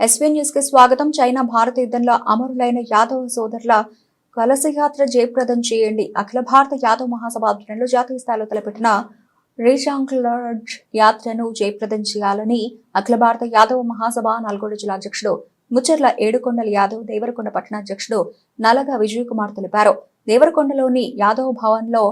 SV న్యూస్కి స్వాగతం. China భారత యుద్ధంలో అమరులైన యాదవ్ సోదరుల కలశయాత్ర జయప్రదం చేయండి. అఖిల భారత యాదవ్ మహాసభ ఆధ్వర్యంలో జాతీయ స్థాయిలో తలపెట్టిన రీషాంక్లర్జ్ యాత్రను జయప్రదం చేయాలని అఖిల భారత యాదవ్ మహాసభ నల్గొండ జిల్లా అధ్యక్షుడు ముచ్చర్ల ఏడుకొండల యాదవ్ దేవరకొండ పట్టణాధ్యక్షుడు నలగ విజయ్ కుమార్ తెలిపారు. దేవరకొండలోని యాదవ్ భవన్లో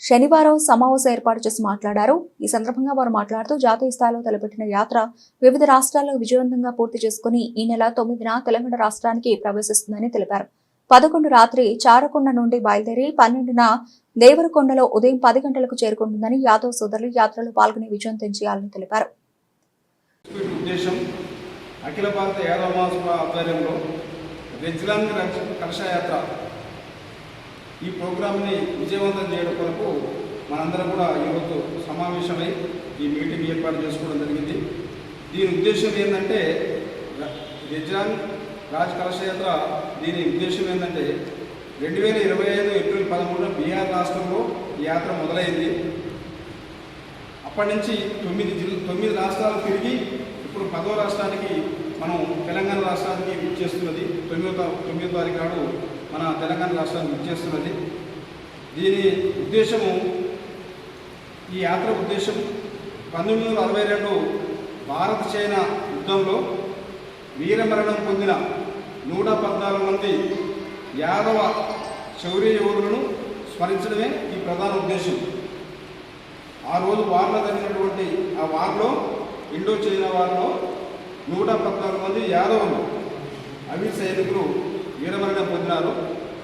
శనివారం సమావేశం ఏర్పాటు చేసి మాట్లాడారు. ఈ సందర్భంగా వారు మాట్లాడుతూ జాతీయ స్థాయిలో తలపెట్టిన యాత్ర వివిధ రాష్ట్రాల్లో విజయవంతంగా పూర్తి చేసుకుని ఈ నెల తొమ్మిదిన తెలంగాణ రాష్ట్రానికి ప్రవేశిస్తుందని తెలిపారు. పదకొండు రాత్రి చారకొండ నుండి బయలుదేరి పన్నెండున దేవరకొండలో ఉదయం పది గంటలకు చేరుకుంటుందని యాదవ్ సోదరులు యాత్రలో పాల్గొని విజయవంతం చేయాలని తెలిపారు. అఖిల భారత యాదవ మహాసభ ఆధ్వర్యంలో రెజ్లాంగ్ కలశయాత్ర ఈ ప్రోగ్రాంని విజయవంతం చేయడం కొరకు మనందరం కూడా ఈరోజు సమావేశమై ఈ మీటింగ్ ఏర్పాటు చేసుకోవడం జరిగింది. దీని ఉద్దేశం ఏంటంటే రెజ్లాంగ్ రాజ్ కలశయాత్ర దీని ఉద్దేశం ఏంటంటే రెండు వేల ఇరవై ఐదు ఏప్రిల్ పదమూడున బీహార్ రాష్ట్రంలో యాత్ర మొదలైంది. అప్పటి నుంచి తొమ్మిది జిల్లా తొమ్మిది రాష్ట్రాలు తిరిగి ఇప్పుడు పదో రాష్ట్రానికి మనం తెలంగాణ రాష్ట్రానికి చేస్తున్నది తొమ్మిదో తొమ్మిదో తారీఖు నాడు మన తెలంగాణ రాష్ట్రాన్ని విచ్చేస్తున్నది. దీని ఉద్దేశము ఈ యాత్ర ఉద్దేశం పంతొమ్మిది వందల అరవై రెండు భారత చైనా యుద్ధంలో వీరమరణం పొందిన నూట పద్నాలుగు మంది యాదవ శౌర్య యోధులను స్మరించడమే ఈ ప్రధాన ఉద్దేశం. ఆ రోజు వార్లో జరిగినటువంటి ఆ వార్లో ఇండో చైనా వార్లో నూట పద్నాలుగు మంది యాదవులు అవి సైనికులు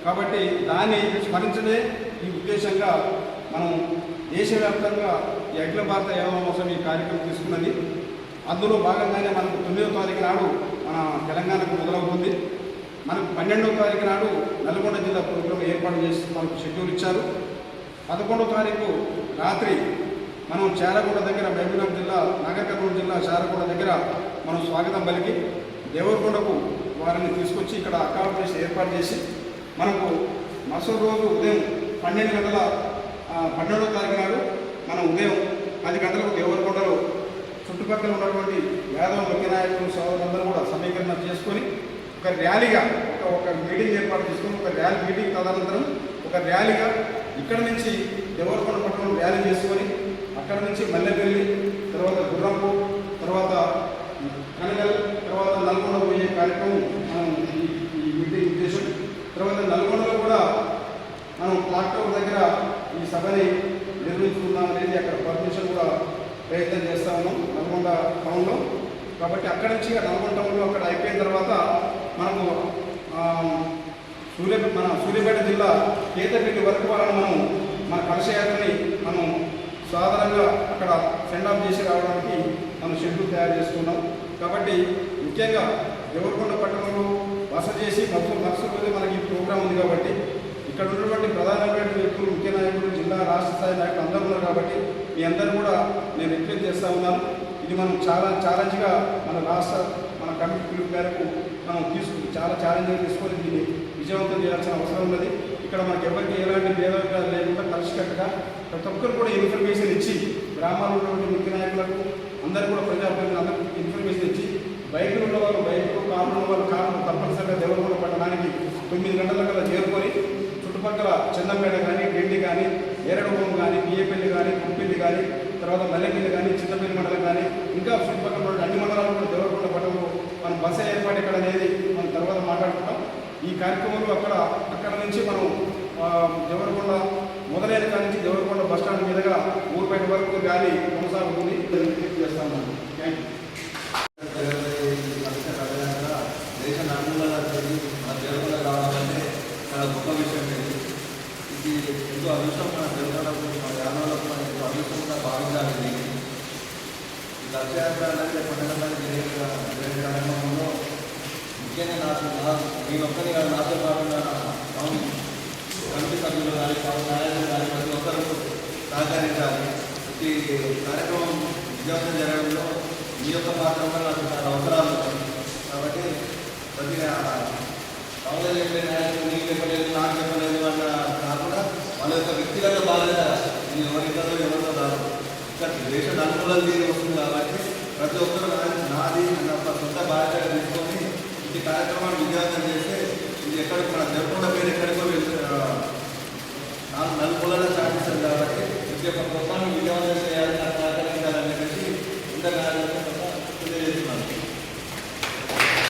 కాబట్టి దాన్ని స్మరించడే ఈ ఉద్దేశంగా మనం దేశవ్యాప్తంగా ఈ అఖిల భారత యాదవ ఈ కార్యక్రమం తీసుకున్నది. అందులో భాగంగానే మనకు తొమ్మిదవ తారీఖు నాడు మన తెలంగాణకు మొదలవుతుంది. మనకు పన్నెండవ తారీఖు నాడు నల్గొండ జిల్లా ప్రోగ్రాం ఏర్పాటు చేసి మనకు షెడ్యూల్ ఇచ్చారు. పదకొండవ తారీఖు రాత్రి మనం చారగూడ దగ్గర మహబూబ్నగర్ జిల్లా నాగర్ కర్నూలు జిల్లా చారగూడ దగ్గర మనం స్వాగతం పలికి దేవరకొండకు వారిని తీసుకొచ్చి ఇక్కడ అకామిడేషన్ ఏర్పాటు చేసి మనకు మరుసటి రోజు ఉదయం పన్నెండు గంటల పన్నెండవ తారీఖు నాడు మనం ఉదయం పది గంటలకు దేవరకొండలో చుట్టుపక్కల ఉన్నటువంటి యాదవ ముఖ్య నాయకులు సోదరులందరూ కూడా సమీకరణ చేసుకొని ఒక ర్యాలీగా ఒక ఒక మీటింగ్ ఏర్పాటు చేసుకొని ఒక ర్యాలీ మీటింగ్ తదనంతరం ఒక ర్యాలీగా ఇక్కడ నుంచి దేవరకొండ పట్టణం ర్యాలీ చేసుకొని అక్కడ నుంచి మల్లెపల్లి తర్వాత గుర్రంపు తర్వాత కనగల్ తర్వాత నల్గొండ పోయే కార్యక్రమం మనం ఈ ఈ మీటింగ్ ఉద్దేశం తర్వాత నల్గొండలో కూడా మనం క్లాక్ టవర్ దగ్గర ఈ సభని నిర్వహించుకుందాం అనేది అక్కడ పర్మిషన్ కూడా ప్రయత్నం చేస్తా ఉన్నాం నల్గొండ టౌన్లో కాబట్టి అక్కడ నుంచి నల్గొండ టౌన్లో అక్కడ అయిపోయిన తర్వాత మనము సూర్య మన సూర్యాపేట జిల్లా కేతపేట వరకు వాళ్ళని మనం మన కలశయాత్రని మనం సాధారణంగా అక్కడ సెండ్ ఆఫ్ చేసి రావడానికి మనం షెడ్యూల్ తయారు చేసుకున్నాం. కాబట్టి ముఖ్యంగా దేవరకొండ పట్టణంలో బస చేసి మొత్తం బస్సు మనకి ఈ ప్రోగ్రాం ఉంది కాబట్టి ఇక్కడ ఉన్నటువంటి ప్రధానమైన వ్యక్తులు ముఖ్య నాయకులు జిల్లా రాష్ట్ర స్థాయి నాయకులు అందరూ ఉన్నారు కాబట్టి మీ అందరూ కూడా నేను రిక్వెస్ట్ చేస్తూ ఉన్నాను. ఇది మనం చాలా ఛాలెంజ్గా మన రాష్ట్ర మన కమిటీ పిలుపు మేరకు మనం తీసుకుని చాలా ఛాలెంజ్గా తీసుకొని దీన్ని విజయవంతం చేయాల్సిన అవసరం ఉన్నది. ఇక్కడ మనకి ఎవరికి ఎలాంటి భేదాభిప్రాయాలు లేకుండా పరిష్కరంగా ప్రతి ఒక్కరు కూడా ఇన్ఫర్మేషన్ ఇచ్చి గ్రామాల్లో ఉన్నటువంటి ముఖ్య నాయకులకు అందరూ కూడా ప్రజాప్రతినిధులు అందరికీ ఇన్ఫర్మేషన్ ఇచ్చి బైకులు ఉన్న వాళ్ళు బైకులు కార్లు ఉన్న వాళ్ళు కార్లు తప్పనిసరిగా దేవరకొండ పట్టణానికి తొమ్మిది గంటల కల్లా చేరుకొని చుట్టుపక్కల చందంపేట కానీ గెండి కానీ ఏరడహోం కానీ బియ్యపల్లి కానీ కుప్పిల్లి కానీ తర్వాత మల్లెపల్లి కానీ చింతపల్లి మండలం కానీ ఇంకా చుట్టుపక్కల ఉన్న అన్ని మండలాలు కూడా దేవరకొండ పట్టణంలో మనం బస్సు ఏర్పాటు ఇక్కడ అనేది మనం తర్వాత మాట్లాడుకుంటాం. ఈ కార్యక్రమంలో అక్కడ అక్కడ నుంచి మనం దేవరకొండ మొదలైన కాడి నుంచి దేవరకొండ బస్ స్టాండ్ మీదుగా ఊరుపేట వరకు గాలి కొనసాగుతుంది. చేస్తాము థ్యాంక్ యూ. మన తెలంగాణ గొప్ప విషయం ఇది ఎంతో అదృష్టం మన తెలంగాణకు మన గ్రామాలకు మన ఎంతో అదృష్టంగా భావించాలి దీన్ని ఈ దర్శయాత్ర అనేది పండుగ కార్యక్రమంలో ముఖ్యంగా నాకు నా నేను ఒక్కరి కాదు. నాతో పాటుగా కమిటీ సభ్యులు కానీ టౌన్ నాయకులు కానీ ప్రతి ఒక్కరూ సహకరించాలి ఈ కార్యక్రమం విజయవంతం జరగడంలో మీ యొక్క పాత్ర కూడా నాకు చాలా అవసరాలు కాబట్టి ప్రతి టౌన్లో చెప్పలేదు నాయకులు నీకు చెప్పలేదు నాకు చెప్పలేదు అన్న కాకుండా వాళ్ళ యొక్క వ్యక్తిగత బాధ్యత ఇది ఎవరిద్దరో ఎవరితో రాదు ఇక్కడ దేశ అనుకూలం తీరి వస్తుంది కాబట్టి ప్రతి ఒక్కరు నాది అన్న సొంత బాధ్యత తీసుకొని ఈ కార్యక్రమాన్ని విజయవంతం చేస్తే ఇది ఎక్కడ మన జరగకుండా పేరు ఎక్కడికో